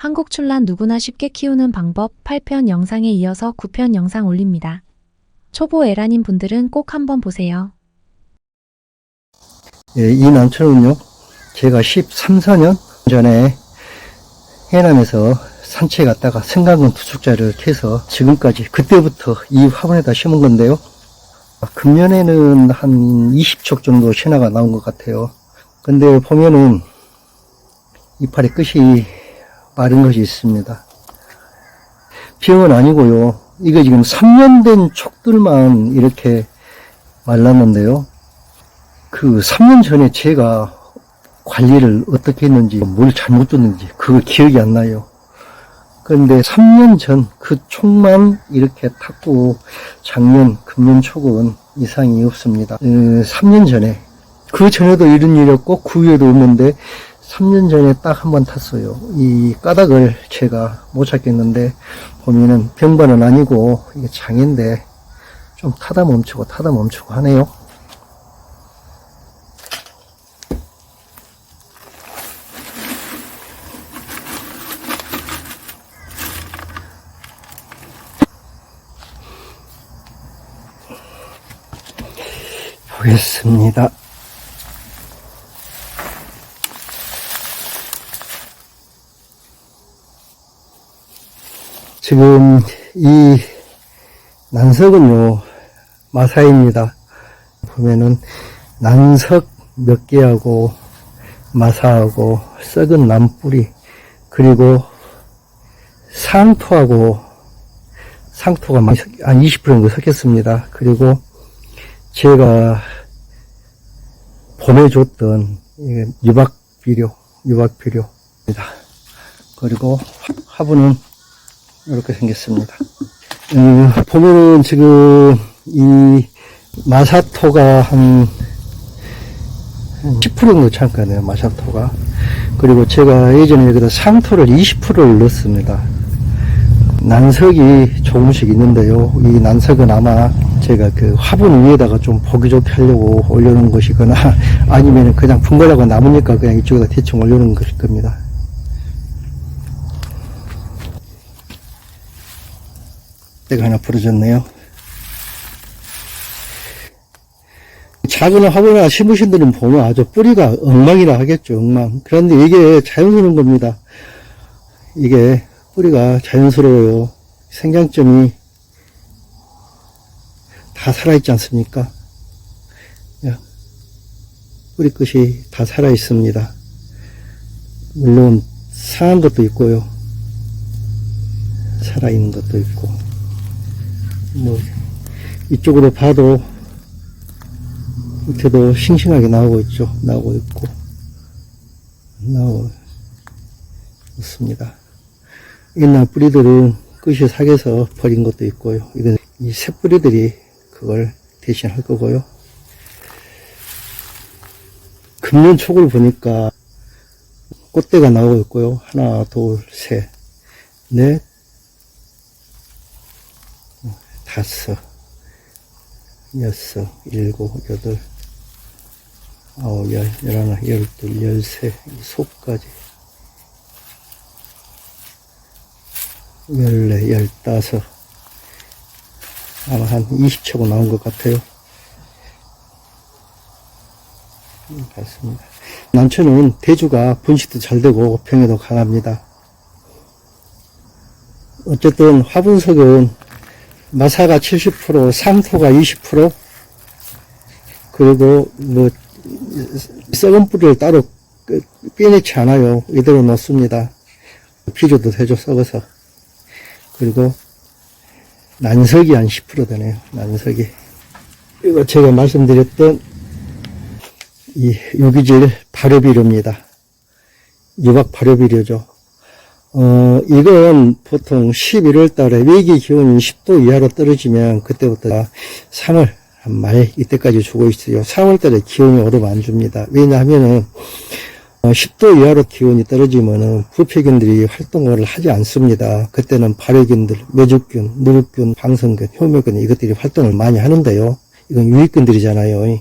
한국 출란 누구나 쉽게 키우는 방법 8편 영상에 이어서 9편 영상 올립니다. 초보 에라님 분들은 꼭 한번 보세요. 예, 이 난초는요, 제가 13, 14년 전에 해남에서 산채 갔다가 승강근 투숙자를 캐서 지금까지 그때부터 이 화분에다 심은 건데요. 금년에는 한 20촉 정도 신화가 나온 것 같아요. 근데 보면은 이파리 끝이 마른 것이 있습니다. 병은 아니고요. 이거 지금 3년 된 촉들만 이렇게 말랐는데요. 그 3년 전에 제가 관리를 어떻게 했는지, 뭘 잘못 줬는지, 그거 기억이 안 나요. 그런데 3년 전 그 촉만 이렇게 탔고, 작년, 금년 촉은 이상이 없습니다. 어, 3년 전에, 그 전에도 이런 일이 없고, 그 없는데, 3년 전에 딱 한 번 탔어요. 이 까닭을 제가 못 찾겠는데, 보면은 병반은 아니고, 이게 장인데, 좀 타다 멈추고, 타다 멈추고 하네요. 보겠습니다. 지금 이 난석은요 마사입니다. 보면은 난석 몇 개하고 마사하고 썩은 나무뿌리 그리고 상토하고 상토가 한 20% 정도 섞였습니다. 그리고 제가 보내줬던 유박비료, 유박비료입니다. 그리고 화분은 이렇게 생겼습니다. 음, 보면은 지금 이 마사토가 한, 한10% 정도 참가네요, 마사토가. 그리고 제가 예전에 여기다 상토를 20%를 넣었습니다. 난석이 조금씩 있는데요. 이 난석은 아마 제가 그 화분 위에다가 좀 보기 좋게 하려고 올려놓은 것이거나 아니면 그냥 분갈라가 남으니까 그냥 이쪽에다 대충 올려놓은 것일 겁니다. 때가 하나 부러졌네요. 작은 화분이나 심으신 분은 보면 아주 뿌리가 엉망이라 하겠죠, 엉망. 그런데 이게 자연스러운 겁니다. 이게 뿌리가 자연스러워요. 생장점이 다 살아있지 않습니까? 야, 뿌리 끝이 다 살아있습니다. 물론 상한 것도 있고요. 살아있는 것도 있고. 뭐, 이쪽으로 봐도 밑에도 싱싱하게 나오고 있죠. 나오고 있고. 나오고 있습니다. 옛날 뿌리들은 끝이 sak여서 버린 것도 있고요. 이건 이 새 뿌리들이 그걸 대신할 거고요. 금년 촉을 보니까 꽃대가 나오고 있고요. 하나, 둘, 셋, 넷, 다섯, 여섯, 일곱, 여덟, 아홉, 열, 열하나, 열둘, 열세, 이 속까지. 열네, 열다섯. 아마 한 20초가 나온 것 같아요. 음, 같습니다. 난초는 대주가 분식도 잘 되고 병에도 강합니다. 어쨌든 화분석은 마사가 70%, 상토가 20%, 그리고 뭐 썩은 뿌리를 따로 끄- 빼내지 않아요. 이대로 넣습니다. 비료도 되죠, 썩어서. 그리고 난석이 한 10% 되네요. 난석이. 이거 제가 말씀드렸던 이 유기질 발효비료입니다. 유박 발효비료죠. 어, 이건 보통 11월 달에 외기 기온이 10도 이하로 떨어지면 그때부터 3월 한말 이때까지 주고 있어요. 3월 달에 기온이 오르면 안 줍니다. 왜냐하면은 어, 10도 이하로 기온이 떨어지면은 부패균들이 활동을 하지 않습니다. 그때는 발효균들, 매죽균, 누룩균, 방성균, 효묘균 이것들이 활동을 많이 하는데요. 이건 유익균들이잖아요.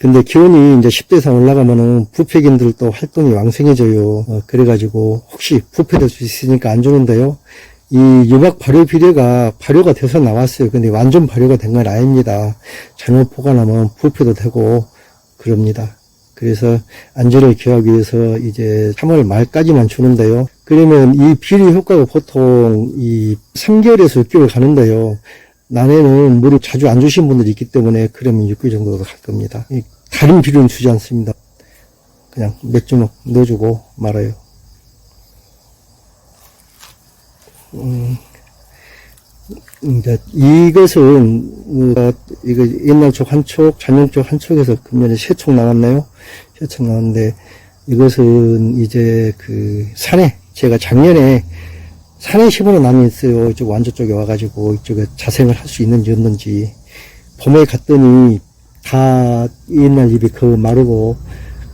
근데 기온이 이제 10도 이상 올라가면은 부패균들도 활동이 왕성해져요. 어, 그래가지고 혹시 부패될 수 있으니까 안 좋은데요. 이 유막 발효 비료가 발효가 돼서 나왔어요. 근데 완전 발효가 된 건 아닙니다. 잘못 보관하면 부패도 되고 그럽니다. 그래서 안전을 기하기 위해서 이제 3월 말까지만 주는데요. 그러면 이 비료 효과가 보통 이 3개월에서 6개월 가는데요. 난해는 물을 자주 안 주신 분들이 있기 때문에 그러면 6개월 정도가 갈 겁니다. 이 다른 비료는 주지 않습니다. 그냥 몇 주먹 넣어주고 말아요. 음, 이제 이것은 어, 이거 옛날 쪽 한 쪽, 작년 쪽한 쪽에서 금년에 세촉 나왔네요. 세촉 나왔는데 이것은 이제 그 산에 제가 작년에 심어놓은 나무 있어요. 이쪽 완저 쪽에 와가지고 이쪽에 자생을 할 수 있는지 없는지 봄에 갔더니 다 옛날 집이 그 마르고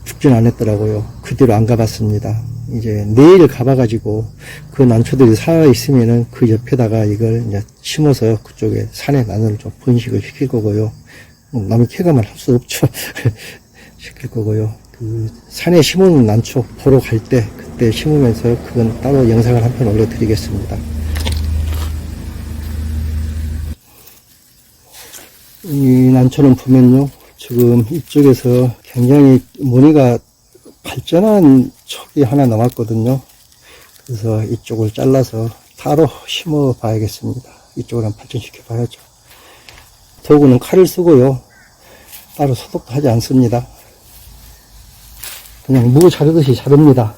죽진 않았더라고요. 그대로 안 가봤습니다. 이제 내일 가봐가지고 그 난초들이 살아 있으면은 그 옆에다가 이걸 이제 심어서 그쪽에 산에 나무를 좀 번식을 시킬 거고요. 음, 나무 캐가만 할 수 없죠. 시킬 거고요. 그 산에 심어놓은 난초 보러 갈 때 그때 심으면서 그건 따로 영상을 한 편 올려드리겠습니다. 이 난초는 보면요. 지금 이쪽에서 굉장히 무늬가 발전한 촉이 하나 남았거든요. 그래서 이쪽을 잘라서 따로 심어 봐야겠습니다. 이쪽을 한번 발전시켜 봐야죠. 도구는 칼을 쓰고요. 따로 소독도 하지 않습니다. 그냥 무 자르듯이 자릅니다.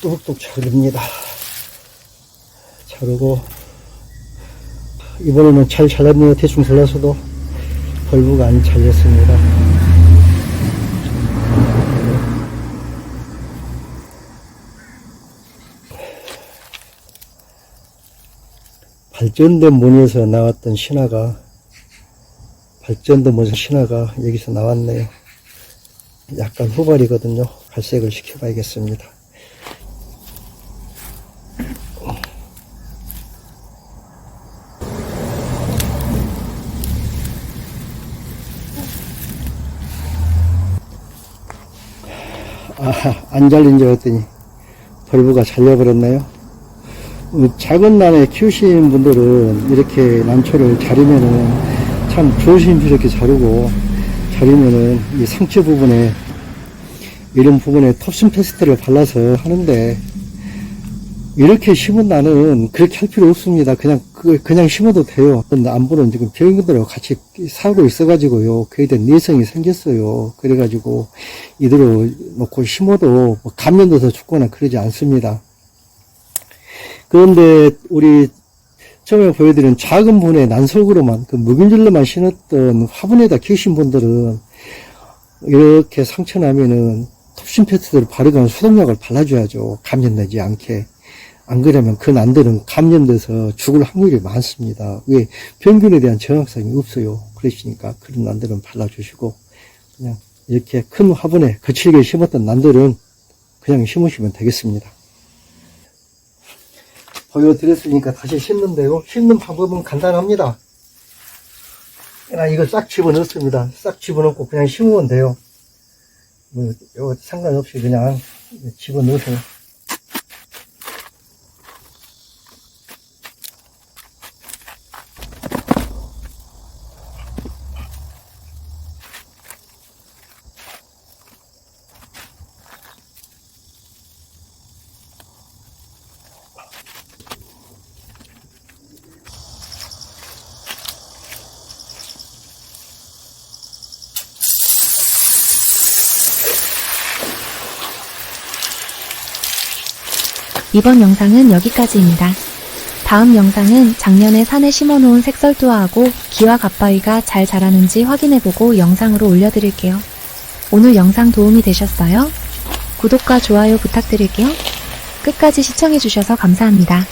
뚝뚝 자릅니다. 자르고 이번에는 잘 잘랐네요. 대충 잘라서도 벌브가 안 잘렸습니다. 발전된 문에서 나왔던 신화가 발전된 문에서 신화가 여기서 나왔네요. 약간 후발이거든요. 발색을 시켜봐야겠습니다. 아, 안 잘린 줄 알았더니 벌브가 잘려버렸네요. 어, 작은 난에 키우시는 분들은 이렇게 난초를 자르면은 참 조심스럽게 자르고 자르면은 이 상처 부분에 이런 부분에 톱슨 페스트를 발라서 하는데 이렇게 심은 나는 그렇게 할 필요 없습니다. 그냥 그 그냥 심어도 돼요. 근데 안보는 지금 병들하고 같이 살고 있어가지고요. 그에 대한 내성이 생겼어요. 그래가지고 이대로 놓고 심어도 뭐 감염돼서 죽거나 그러지 않습니다. 그런데 우리 처음에 보여드린 작은 분의 난석으로만 그 묵은질로만 신었던 화분에다 키우신 분들은 이렇게 상처 나면은 톱신 패스트를 바르거나 소독약을 발라줘야죠. 감염되지 않게. 안 그러면 그 난들은 감염돼서 죽을 확률이 많습니다. 왜? 병균에 대한 정확성이 없어요. 그러시니까 그런 난들은 발라주시고 그냥 이렇게 큰 화분에 거칠게 심었던 난들은 그냥 심으시면 되겠습니다. 보여드렸으니까 다시 심는데요. 심는 방법은 간단합니다. 그냥 이거 싹 집어넣습니다. 싹 집어넣고 그냥 심으면 돼요. 뭐, 상관없이 그냥 집어넣으세 이번 영상은 여기까지입니다. 다음 영상은 작년에 산에 심어놓은 색설두화하고 기와 갓바위가 잘 자라는지 확인해보고 영상으로 올려드릴게요. 오늘 영상 도움이 되셨어요? 구독과 좋아요 부탁드릴게요. 끝까지 시청해주셔서 감사합니다.